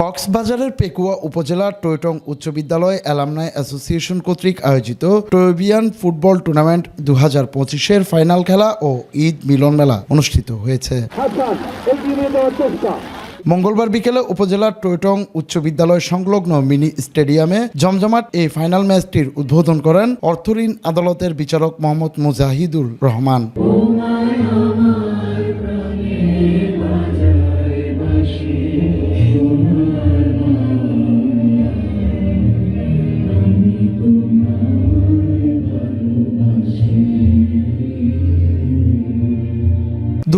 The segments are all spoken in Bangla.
কক্সবাজারের পেকুয়া উপজেলার টয়টং উচ্চ বিদ্যালয় অ্যালামনাই অ্যাসোসিয়েশন কর্তৃক আয়োজিত টয়বিয়ান ফুটবল টুর্নামেন্ট দু হাজার পঁচিশের ফাইনাল খেলা ও ঈদ মিলন মেলা অনুষ্ঠিত হয়েছে। মঙ্গলবার বিকেলে উপজেলার টয়টং উচ্চ বিদ্যালয় সংলগ্ন মিনি স্টেডিয়ামে জমজমাট এই ফাইনাল ম্যাচটির উদ্বোধন করেন অর্থঋণ আদালতের বিচারক মোহাম্মদ মুজাহিদুর রহমান।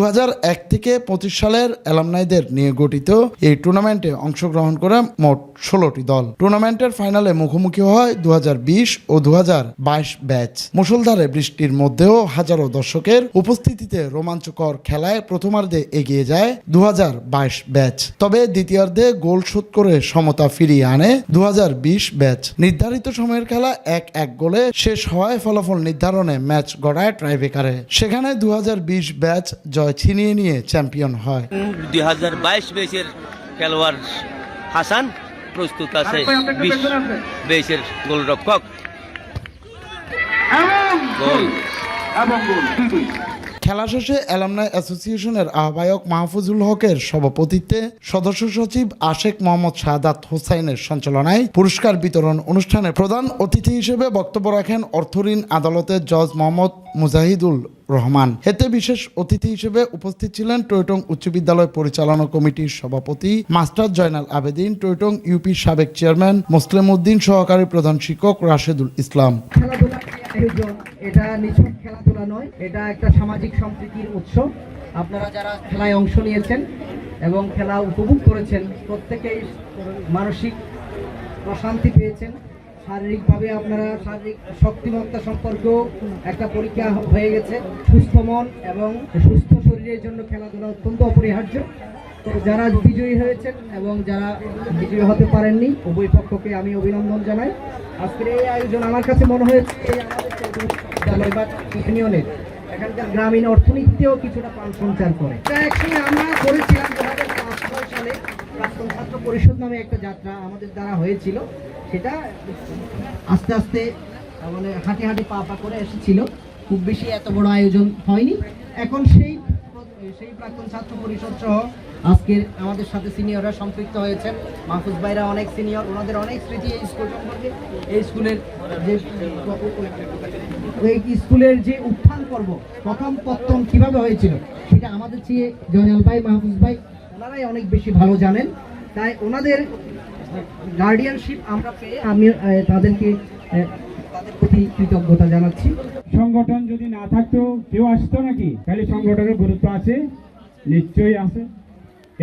দু হাজার এক থেকে পঁচিশ সালের অ্যালামনাইদের নিয়ে গঠিত এই টুর্নামেন্টে অংশগ্রহণ করে মোট ষোলোটি দল। টুর্নামেন্টের ফাইনালে মুখোমুখি হয় দুহাজার বিশ ও দু হাজার বাইশ ব্যাচ। মুসলধারে বৃষ্টির মধ্যেও হাজারো দর্শকের উপস্থিতিতে রোমাঞ্চকর খেলায় প্রথমার্ধে এগিয়ে যায় দু হাজার বাইশ ব্যাচ। তবে দ্বিতীয়ার্ধে গোল শোধ করে সমতা ফিরিয়ে আনে দু হাজার বিশ ব্যাচ। নির্ধারিত সময়ের খেলা এক এক গোলে শেষ হওয়ায় ফলাফল নির্ধারণে ম্যাচ গড়ায় ট্রাইবেকারে সেখানে দু হাজার বিশ ব্যাচ জয় ছিনিয়ে নিয়ে চ্যাম্পিয়ন হয়। দুই হাজার বাইশ বেচের খেলোয়াড় হাসান প্রস্তুত আছে। বিশ বেচের গোলরক্ষক। গোল। খেলা শেষে অ্যালামনাই অ্যাসোসিয়েশনের আহ্বায়ক মাহফুজুল হকের সভাপতিত্বে সদস্য সচিব আশেক মোহাম্মদ শাহাদাত হোসাইনের সঞ্চালনায় পুরস্কার বিতরণ অনুষ্ঠানে প্রধান অতিথি হিসেবে বক্তব্য রাখেন অর্থঋণ আদালতের জজ মোহাম্মদ মুজাহিদুল রহমান। এতে বিশেষ অতিথি হিসেবে উপস্থিত ছিলেন টয়টং উচ্চ বিদ্যালয় পরিচালনা কমিটির সভাপতি মাস্টার জয়নাল আবেদিন, টয়টং ইউপির সাবেক চেয়ারম্যান মুসলিম উদ্দিন, সহকারী প্রধান শিক্ষক রাশেদুল ইসলাম। এটা নিছক খেলাধুলা নয়, এটা একটা সামাজিক সম্প্রীতির উৎসব। আপনারা যারা খেলায় অংশ নিয়েছেন এবং খেলা উপভোগ করেছেন, প্রত্যেকেই মানসিক প্রশান্তি পেয়েছেন। শারীরিকভাবে আপনারা শারীরিক শক্তিমত্তা সম্পর্কেও একটা পরীক্ষা হয়ে গেছে। সুস্থ মন এবং সুস্থ শরীরের জন্য খেলাধুলা অত্যন্ত অপরিহার্য। তো যারা বিজয়ী হয়েছেন এবং যারা বিজয়ী হতে পারেননি, উভয় পক্ষকে আমি অভিনন্দন জানাই। আজকের এই আয়োজন আমার কাছে মনে হয়েছে ইউনিয়নের এখানকার গ্রামীণ অর্থনীতিতেও কিছুটা প্রাণ সঞ্চার করে। আমরা করেছিলাম দু হাজার সালে প্রাক্তন ছাত্র পরিষদ নামে একটা যাত্রা আমাদের দ্বারা হয়েছিল। সেটা আস্তে আস্তে মানে হাঁটি হাঁটি পা পা করে এসেছিল। খুব বেশি এত বড় আয়োজন হয়নি। এখন সেই সেই প্রাক্তন ছাত্র পরিষদ সহ আজকের আমাদের সাথে সিনিয়ররা সম্পৃক্ত হয়েছেন। মাহফুজ ভাইরা অনেক সিনিয়র, ওনাদের অনেক স্মৃতি এই স্কুল সম্পর্কে। এই স্কুলের যে, এই স্কুলের যে উত্থান পর্ব, প্রথম পত্তন কীভাবে হয়েছিল, সেটা আমাদের চেয়ে জয়নাল ভাই, মাহফুজ ভাই ওনারাই অনেক বেশি ভালো জানেন। তাই ওনাদের গার্ডিয়ানশিপ আমরা পেয়ে আমি তাদেরকে প্রতি কৃতজ্ঞতা জানাচ্ছি। সংগঠন যদি না থাকতো কেউ আসতো নাকি? তাহলে সংগঠনের গুরুত্ব আছে, নিশ্চয়ই আছে।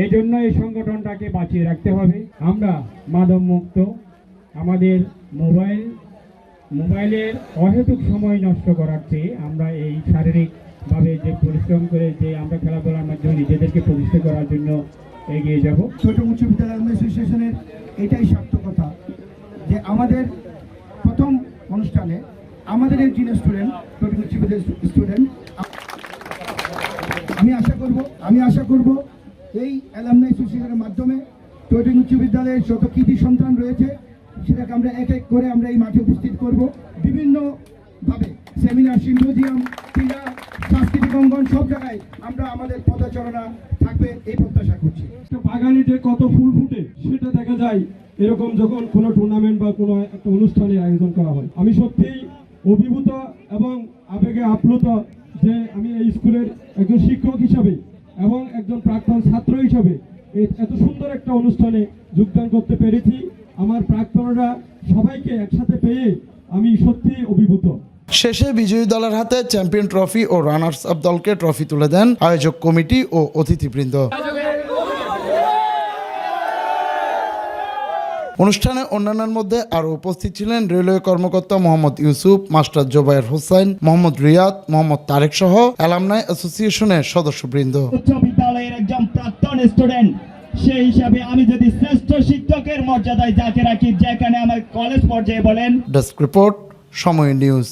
এই জন্য এই সংগঠনটাকে বাঁচিয়ে রাখতে হবে। আমরা মাদক মুক্ত আমাদের মোবাইল, মোবাইলের অহেতুক সময় নষ্ট করার চেয়ে আমরা এই শারীরিকভাবে যে পরিশ্রম করে যে আমরা খেলাধুলার মাধ্যমে নিজেদেরকে প্রতিষ্ঠা করার জন্য এগিয়ে যাব। ছোট উচ্চ বিদ্যালয় অ্যাসোসিয়েশনের এটাই সার্থকতা যে আমাদের প্রথম অনুষ্ঠানে আমাদের এই যিনি স্টুডেন্ট ছোট উচ্চ বিদ্যালয়ের স্টুডেন্ট আমি আশা করব, আমি আশা করব এই অ্যালামনাই অ্যাসোসিয়েশনের মাধ্যমে টৈটিং উচ্চ বিদ্যালয়ের যত কৃতি সন্তান রয়েছে, সেটাকে আমরা এক এক করে আমরা এই মাঠে উপস্থিত করব। বিভিন্নভাবে সেমিনার সিম্পোজিয়াম, ক্রীড়া, সাংস্কৃতিক অঙ্গন সব জায়গায় আমরা আমাদের পদচারণা থাকবে, এই প্রত্যাশা করছি। একটা বাগানে কত ফুল ফুটে, সেটা দেখা যায় এরকম যখন কোনো টুর্নামেন্ট বা কোনো একটা অনুষ্ঠানের আয়োজন করা হয়। আমি সত্যিই অভিভূত এবং আবেগে আপ্লুত যে আমি এই স্কুলের একজন শিক্ষক হিসাবে এবং একজন প্রাক্তন ছাত্র হিসাবে এত সুন্দর একটা অনুষ্ঠানে যোগদান করতে পেরেছি। আমার প্রাক্তনরা সবাইকে একসাথে পেয়ে আমি সত্যি অভিভূত। শেষে বিজয়ী দলের হাতে চ্যাম্পিয়ন ট্রফি ও রানার্স আপ দলকে ট্রফি তুলে দেন আয়োজক কমিটি ও অতিথিবৃন্দ। অনুষ্ঠানে অন্যান্যের মধ্যে আরও উপস্থিত ছিলেন রেলওয়ে কর্মকর্তা মোহাম্মদ ইউসুফ মাস্টার জোবায়ের হোসাইন মোহাম্মদ রিয়াদ মোহাম্মদ তারেক সহ অ্যালামনাই অ্যাসোসিয়েশনের সদস্যবৃন্দ। উচ্চ বিদ্যালয়ের একজন প্রাক্তন স্টুডেন্ট সেই হিসাবে আমি যদি শ্রেষ্ঠ শিক্ষকের মর্যাদায় যাকে রাখি যেখানে আমার কলেজ পর্যায়ে বলেন। Desk report Somoy news.